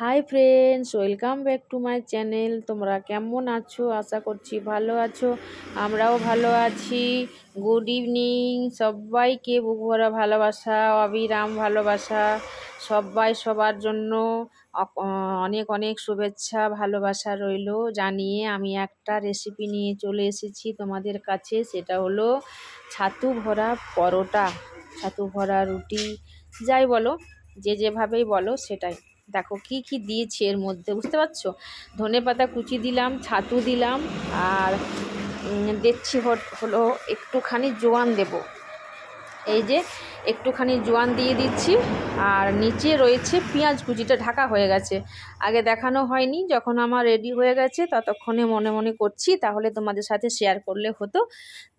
Hi friends welcome back to my channel তোমরা কেমন আছো? আশা করছি ভালো আছো। আমরাও ভালো আছি। গুড ইভিনিং সবাইকে বুক ভরা ভালোবাসা, অবিরাম ভালোবাসা। সবাই সবার জন্য অনেক অনেক শুভেচ্ছা, ভালোবাসা রইল। জানিয়ে আমি একটা রেসিপি নিয়ে চলে এসেছি তোমাদের কাছে। সেটা হলো ছাতু ভরা পরোটা, ছাতু ভরা রুটি। যাই বলো, যে যেভাবেই বলো সেটাই। দেখো কি কি দিয়েছি এর মধ্যে, বুঝতে পারছ? ধনে পাতা কুচি দিলাম, ছাতু দিলাম, আর দেখছি হলো একটুখানি জোয়ান দেব। এই যে একটুখানি জোয়ান দিয়ে দিচ্ছি, আর নিচে রয়েছে পেঁয়াজ কুচিটা, ঢাকা হয়ে গেছে। আগে দেখানো হয়নি, যখন আমার রেডি হয়ে গেছে, ততক্ষণে মনে মনে করছি, তাহলে তোমাদের সাথে শেয়ার করলে হতো।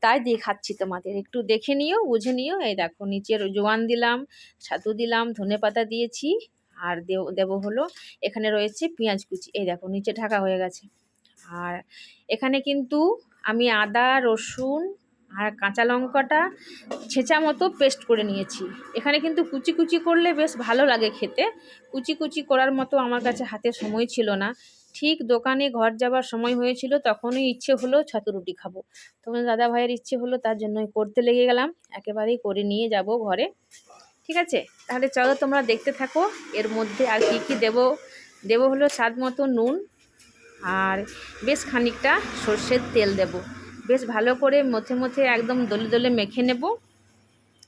তাই দেখাচ্ছি তোমাদের, একটু দেখে নিও, বুঝে নিও। এই দেখো নিচের জোয়ান দিলাম, ছাতু দিলাম, ধনে পাতা দিয়েছি। আর দেব, দেবো হলো এখানে রয়েছে পেঁয়াজ কুচি। এই দেখো, নিচে ঢাকা হয়ে গেছে। আর এখানে কিন্তু আমি আদা, রসুন আর কাঁচা লঙ্কাটা ছেঁচা মতো পেস্ট করে নিয়েছি। এখানে কিন্তু কুচি কুচি করলে বেশ ভালো লাগে খেতে। কুচি কুচি করার মতো আমার কাছে হাতে সময় ছিল না। ঠিক দোকানে ঘর যাবার সময় হয়েছিল, তখনই ইচ্ছে হলো ছাতু রুটি খাব। তখন দাদা ভাইয়ের ইচ্ছে হলো তার জন্যই করতে লেগে গেলাম। একেবারেই করে নিয়ে যাব ঘরে। ঠিক আছে? তাহলে চলো তোমরা দেখতে থাকো। এর মধ্যে আর কি কি দেবো? দেবো হলো স্বাদ মতো নুন আর বেশ খানিকটা সর্ষের তেল দেব। বেশ ভালো করে মধ্যে মধ্যে একদম দলে দলে মেখে নেব।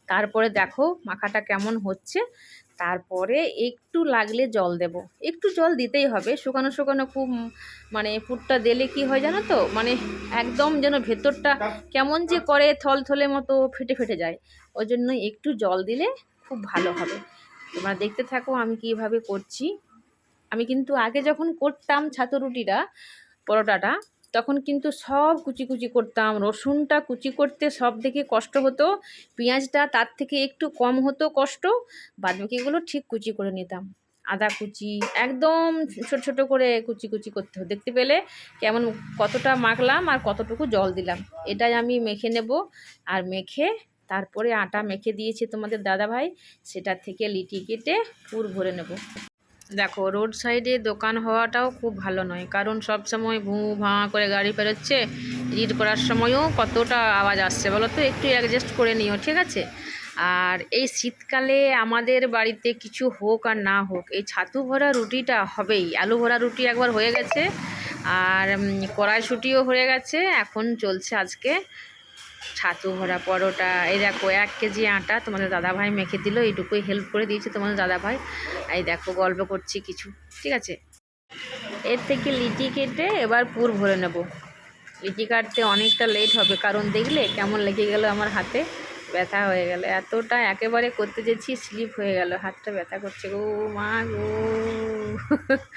তারপরে দেখো মাখাটা কেমন হচ্ছে। তারপরে একটু লাগলে জল দেব। একটু জল দিতেই হবে। শুকানো শুকানো খুব মানে পুরটা দিলে কি হয় জানো তো? মানে একদম যেন ভেতরটা কেমন যে করে থল থলে মতো ফেটে ফেটে যায়। ওই জন্য একটু জল দিলে খুব ভালো হবে। তোমরা দেখতে থাকো আমি কীভাবে করছি। আমি কিন্তু আগে যখন করতাম ছাতু রুটিটা পরোটাটা, তখন কিন্তু সব কুচি কুচি করতাম। রসুনটা কুচি করতে সব থেকে কষ্ট হতো, পেঁয়াজটা তার থেকে একটু কম হতো কষ্ট, বাদবাকিগুলো ঠিক কুচি করে নিতাম। আদা কুচি একদম ছোট ছোট করে কুচি কুচি করতে হতো। দেখতে পেলে কেমন কতটা মাখলাম আর কতটুকু জল দিলাম। এটাই আমি মেখে নেব আর মেখে তারপরে আটা মেখে দিয়েছে তোমাদের দাদা ভাই সেটা থেকে লিটি কেটে পুর ভরে নেব। দেখো, রোড সাইডে দোকান হওয়াটাও খুব ভালো নয়, কারণ সব সময় ভু ভাঁ করে গাড়ি পেরোচ্ছে রিড করার সময়ও কতটা আওয়াজ আসছে বলো তো? একটু অ্যাডজাস্ট করে নিও, ঠিক আছে? আর এই শীতকালে আমাদের বাড়িতে কিছু হোক আর না হোক, এই ছাতু ভরা রুটিটা হবেই। আলু ভরা রুটি একবার হয়ে গেছে, আর কড়াইশুঁটিও হয়ে গেছে, এখন চলছে আজকে ছাতু ভরা পরোটা, এই দেখো এক কেজি আটা তোমাদের দাদাভাই মেখে দিল, এইটুকুই হেল্প করে দিয়েছে তোমাদের দাদাভাই। এই দেখো গল্প করছি কিছু, ঠিক আছে? এর থেকে লিটি কেটে এবার পুর ভরে নেব। লিটি কাটতে অনেকটা লেট হবে, কারণ দেখলে কেমন লেগে গেল আমার হাতে, ব্যথা হয়ে গেল। এতটা একেবারে করতে যেছি স্লিপ হয়ে গেল, হাতটা ব্যথা করছে গো মা গো।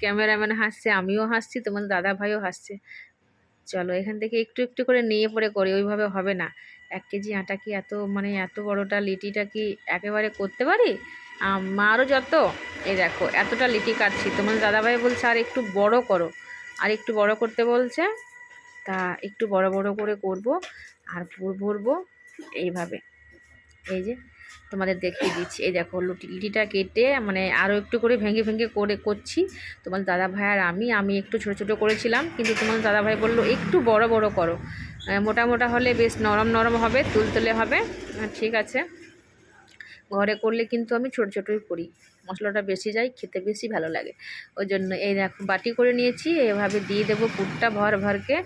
ক্যামেরাম্যান হাসছে, আমিও হাসছি, তোমাদের দাদা ভাইও হাসছে। চলো এখান থেকে একটু একটু করে নিয়ে পরে করি, ওইভাবে হবে না। এক কেজি আটা কি এত মানে এত বড়টা লিটিটা কি একেবারে করতে পারি? আমারও যত এই দেখো, এতটা লিটি কাটছি। তোমার দাদাভাই বলছে, আর একটু বড় করো। আর একটু বড় করতে বলছে, তা একটু বড় বড় করে করব, আর ভরবো এইভাবে। এই যে তোমাদের দেখিয়ে দিচ্ছি। এই দেখো লুটি লুটিটা কেটে মানে আরও একটু করে ভেঙে ভেঙে করে করছি। তোমার দাদা ভাই আর আমি আমি একটু ছোটো ছোটো করেছিলাম, কিন্তু তোমার দাদা ভাই বলল, একটু বড় বড় করো। মোটা মোটা হলে বেশ নরম নরম হবে, তুলতুলে হবে। ঠিক আছে। ঘরে করলে কিন্তু আমি ছোটো ছোটোই করি। মশলাটা বেশি যায় খেতে বেশি ভালো লাগে। ওই জন্য এই দেখো বাটি করে নিয়েছি এভাবে দিয়ে দেবো পুরটা ভর ভরকে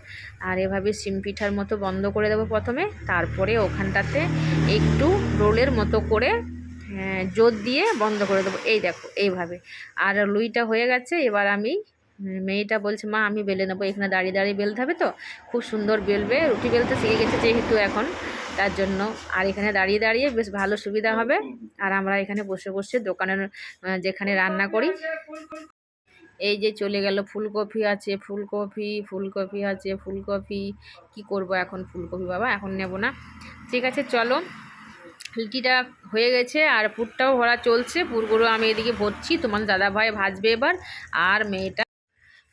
আর এভাবে সিম পিঠার মতো বন্ধ করে দেবো প্রথমে। তারপরে ওখানটাতে একটু রোলের মতো করে হ্যাঁ, জোর দিয়ে বন্ধ করে দেবো। এই দেখো এইভাবে। আর লুইটা হয়ে গেছে এবার আমি মেয়েটা বলছে মা আমি বেলে নেব। এখানে দাঁড়িয়ে দাঁড়িয়ে বেলতে হবে তো? খুব সুন্দর বেলবে রুটি বেলতে শিখে গেছে যেহেতু এখন। তার জন্য। আর এখানে দাঁড়িয়ে দাঁড়িয়ে বেশ ভালো সুবিধা হবে। আর আমরা এখানে বসে বসে দোকানের যেখানে রান্না করি। এই যে চলে গেল ফুলকপি আছে, ফুলকপি ফুলকপি আছে, ফুলকপি। কি করব এখন ফুলকপি বাবা? এখন নেব না। ঠিক আছে, চলো। লিটিটা হয়ে গেছে আর পুরটাও ভরা চলছে। পুরগুলো আমি এদিকে ভরছি। তোমার দাদা ভাই ভাজবে এবার। আর মেয়েটা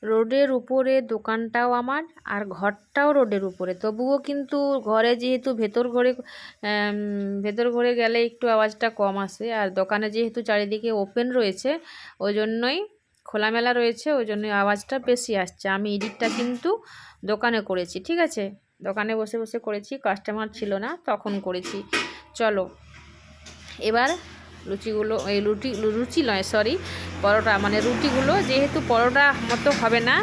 রোডের উপরে দোকানটাও আমার আর ঘরটাও রোডের উপরে। তবুও কিন্তু ঘরে যেহেতু ভেতর ঘরে ভেতর ঘরে গেলে একটু আওয়াজটা কম আসে। আর দোকানে যেহেতু চারিদিকে ওপেন রয়েছে ওই জন্যই খোলামেলা রয়েছে ওই জন্যই আওয়াজটা বেশি আসছে। আমি এডিটটা কিন্তু দোকানে করেছি, ঠিক আছে? দোকানে বসে বসে করেছি কাস্টমার ছিল না, তখন করেছি। চলো, এবার লুচিগুলো, এই রুটি লুচি নয় সরি পরোটা। মানে রুটিগুলো যেহেতু পরোটা মতো হবে না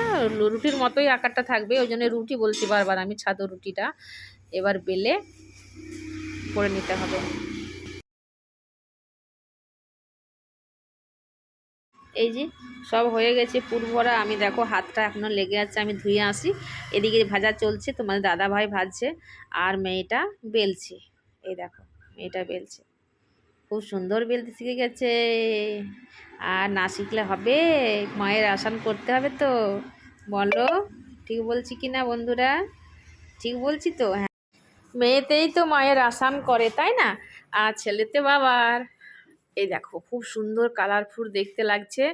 রুটির মতোই আকারটা থাকবে, ওই জন্য রুটি বলছি বারবার, আমি ছাদু রুটিটা এবার বেলে করে নিতে হবে। এই যে সব হয়ে গেছে পুর ভরা, আমি দেখো হাতটা এখনও লেগে আছে, আমি ধুয়ে আসি। এদিকে ভাজা চলছে, তোমাদের দাদা ভাই ভাজছে, আর মেয়েটা বেলছে। এই দেখো, মেয়েটা বেলছে। খুব সুন্দর বেলতে শিখে গেছে। আর না শিখলে হবে, মায়ের আসান করতে হবে তো। বলো, ঠিক বলছি কি না বন্ধুরা? ঠিক বলছি তো? হ্যাঁ। মেয়েতেই তো মায়ের আসান করে, তাই না? আর ছেলেতে বাবার। এই দেখো, খুব সুন্দর কালারফুল দেখতে লাগছে।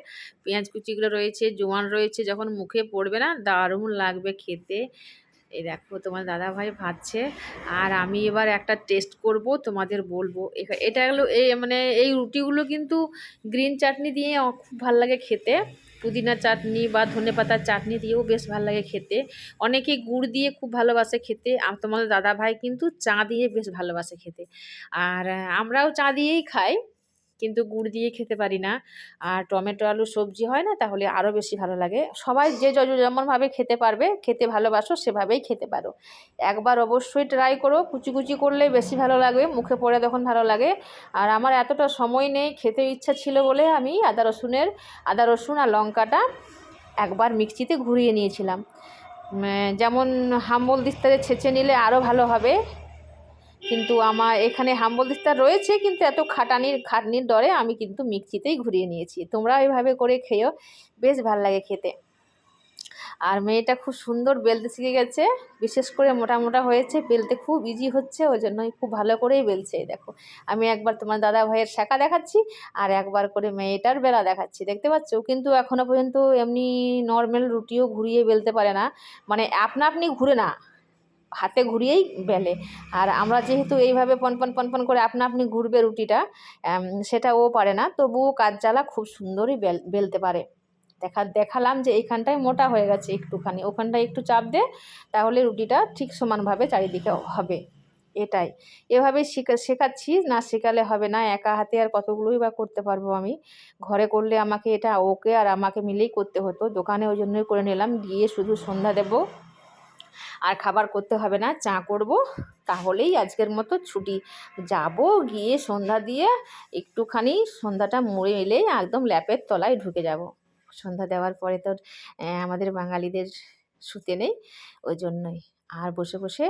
পেঁয়াজ কুচিগুলো রয়েছে, জোয়ান রয়েছে, যখন মুখে পড়বে না, দারুণ লাগবে খেতে। এই দেখো তোমার দাদা ভাই ভাজছে, আর আমি এবার একটা টেস্ট করব, তোমাদের বলব। এটা হলো এই মানে এই রুটিগুলো কিন্তু গ্রিন চাটনি দিয়ে খুব ভালো লাগে খেতে। পুদিনা চাটনি বা ধনেপাতার চাটনি দিয়েও বেশ ভালো লাগে খেতে। অনেকে গুড় দিয়ে খুব ভালোবাসে খেতে আর তোমাদের দাদা ভাই কিন্তু চা দিয়ে বেশ ভালোবাসে খেতে। আর আমরাও চা দিয়েই খাই। কিন্তু গুড় দিয়ে খেতে পারি না। আর টমেটো, আলু, সবজি হয় না, তাহলে আরও বেশি ভালো লাগে। সবাই যে যেমনভাবে খেতে পারবে, খেতে ভালোবাসো, সেভাবেই খেতে পারো। একবার অবশ্যই ট্রাই করো, কুচি কুচি করলে বেশি ভালো লাগবে, মুখে পড়ে তখন ভালো লাগে। আর আমার এতটা সময় নেই, খেতে ইচ্ছা ছিল বলে আমি আদা রসুনের, আদা রসুন আর লঙ্কাটা একবার মিক্সিতে ঘুরিয়ে নিয়েছিলাম। যেমন হাম্বল দিস্তারে ছেঁচে নিলে আরও ভালো হবে। কিন্তু আমার এখানে হাম্বল দিস্তার রয়েছে, কিন্তু এত খাটানির, খাটনির দরে আমি কিন্তু মিক্সিতেই ঘুরিয়ে নিয়েছি। তোমরা এইভাবে করে খেয়েও বেশ ভালো লাগে খেতে। আর মেয়েটা খুব সুন্দর বেলতে শিখে গেছে, বিশেষ করে মোটা মোটা হয়েছে, বেলতে খুব ইজি হচ্ছে ওই জন্যই খুব ভালো করেই বেলছে, দেখো। আমি একবার তোমার দাদা ভাইয়ের শাখা দেখাচ্ছি, আর একবার করে মেয়েটার বেলা দেখাচ্ছি, দেখতে পাচ্ছ? কিন্তু এখনও পর্যন্ত এমনি নর্মাল রুটিও ঘুরিয়ে বেলতে পারে না। মানে আপনা আপনি ঘুরে না হাতে ঘুরিয়েই বেলে। আর আমরা যেহেতু এইভাবে পনপন পনপন করে আপনা আপনি ঘুরবে রুটিটা সেটা ও পারে না। তবুও কাজ জ্বালা খুব সুন্দরই বেল, বেলতে পারে। দেখা, দেখালাম যে এইখানটায় মোটা হয়ে গেছে একটুখানি। ওখানটায় একটু চাপ দে, তাহলে রুটিটা ঠিক সমানভাবে চারিদিকে হবে। এটাই। এভাবে শেখা, শেখাচ্ছি, না শেখালে হবে না। একা হাতে আর কতগুলোই বা করতে পারব আমি? ঘরে করলে আমাকে এটা ওকে আর আমাকে মিলেই করতে হতো। দোকানে ওই জন্যই করে নিলাম। গিয়ে শুধু সন্ধ্যা দেবো। আর খাবার করতে হবে না, চা করব। তাহলেই আজকের মতো ছুটি। যাব গিয়ে সন্ধ্যা দিয়ে একটুখানি, সন্ধ্যাটা মুড়ে এলেই একদম ল্যাপের তলায় ঢুকে যাব। সন্ধ্যা দেওয়ার পরে তো আমাদের বাঙালিদের শুতে নেই, ওই জন্যই। আর বসে বসে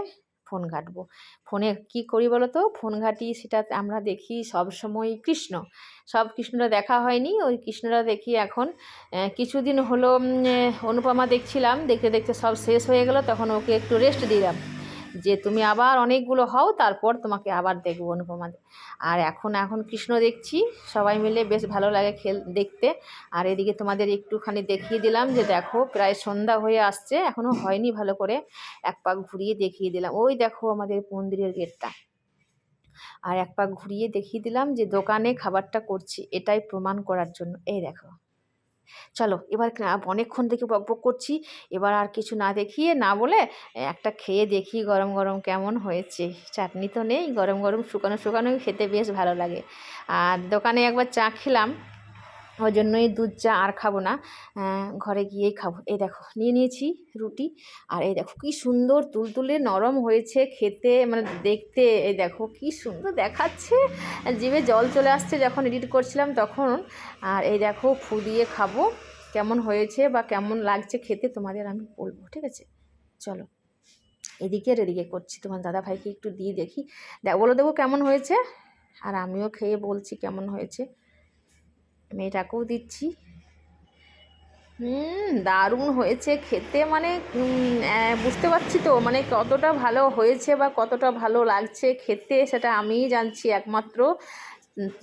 ফোন ঘাঁটবো। ফোনে কি করি বলো তো ফোন ঘাঁটি সেটা আমরা দেখি সব সময় কৃষ্ণ। সব কৃষ্ণরা দেখা হয়নি, ওই কৃষ্ণরা দেখি এখন কিছুদিন হলো অনুপমা দেখছিলাম, দেখতে দেখতে সব শেষ হয়ে গেল, তখন ওকে একটু রেস্ট দিলাম। যে তুমি আবার অনেকগুলো হও, তারপর তোমাকে আবার দেখব অনুপমা আর এখন এখন কৃষ্ণ দেখছি, সবাই মিলে বেশ ভালো লাগে খেল, দেখতে। আর এদিকে তোমাদের একটুখানি দেখিয়ে দিলাম যে দেখো, প্রায় সন্ধ্যা হয়ে আসছে এখনও হয়নি ভালো করে। এক পাক ঘুরিয়ে দেখিয়ে দিলাম। ওই দেখো আমাদের মন্দিরের গেটটা। আর এক পাক ঘুরিয়ে দেখিয়ে দিলাম যে দোকানে খাবারটা করছি, এটাই প্রমাণ করার জন্য। এই দেখো। চলো এবার অনেকক্ষণ থেকে বক বক করছি, এবার আর কিছু না দেখিয়ে, না বলে একটা খেয়ে দেখি গরম গরম কেমন হয়েছে। চাটনি তো নেই, গরম গরম শুকানো শুকানোই খেতে বেশ ভালো লাগে। আর দোকানে একবার চা খেলাম। ওই জন্যই দুধ চা আর খাব না। ঘরে গিয়েই খাব। এই দেখো, নিয়ে নিয়েছি রুটি। আর এই দেখো, কি সুন্দর তুলতুলে নরম হয়েছে খেতে মানে দেখতে। এই দেখো, কি সুন্দর দেখাচ্ছে। জিভে জল চলে আসছে যখন এডিট করছিলাম তখন। আর এই দেখো, ফু দিয়ে খাব। কেমন হয়েছে বা কেমন লাগছে খেতে তোমাদের আমি বলব, ঠিক আছে? চলো, এদিকে আর এদিকে করছি। তোমার দাদা ভাইকে একটু দিয়ে দেখি। দেখ বলে দেবো কেমন হয়েছে। আর আমিও খেয়ে বলছি কেমন হয়েছে। মেয়েটাকেও দিচ্ছি। হুম, দারুণ হয়েছে খেতে মানে বুঝতে পারছি তো মানে কতটা ভালো হয়েছে বা কতটা ভালো লাগছে খেতে, সেটা আমিই জানছি একমাত্র।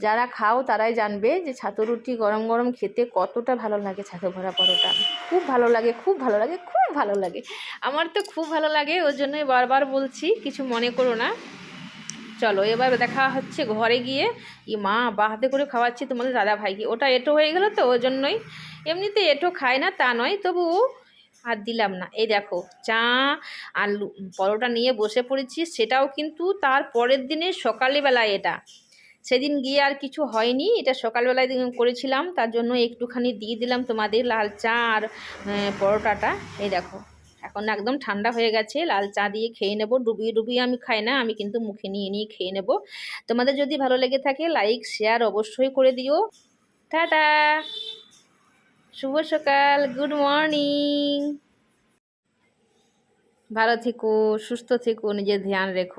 যারা খাও তারাই জানবে যে ছাতু রুটি গরম গরম খেতে কতটা ভালো লাগে ছাতু ভরা পরোটা। খুব ভালো লাগে, খুব ভালো লাগে, খুব ভালো লাগে। আমার তো খুব ভালো লাগে, ওই জন্যই বারবার বলছি, কিছু মনে করো না। চলো, এবার দেখা হচ্ছে ঘরে গিয়ে ই মা, বা হাতে করে খাওয়াচ্ছি তোমাদের দাদা ভাইকে ওটা এটো হয়ে গেলো তো, ওই জন্যই। এমনিতে এটো খায় না, তা নয়, তবু আর দিলাম না। এই দেখো, চা আর পরোটা নিয়ে বসে পড়েছি, সেটাও কিন্তু তার পরের দিনে সকালবেলায় এটা। সেদিন গিয়ে আর কিছু হয়নি, এটা সকালবেলায় করেছিলাম, তার জন্য একটুখানি দিয়ে দিলাম তোমাদের লাল চা আর পরোটাটা। এই দেখো এখন একদম ঠান্ডা হয়ে গেছে, লাল চা দিয়ে খেয়ে নেব। ডুবিয়ে ডুবিয়ে আমি খাই না, আমি কিন্তু মুখে নিয়ে নিয়ে খেয়ে নেব। তোমাদের যদি ভালো লেগে থাকে লাইক শেয়ার অবশ্যই করে দিও। টাটা! শুভ সকাল গুড মর্নিং ভালো থেকো, সুস্থ থেকো, নিজের ধ্যান রেখো।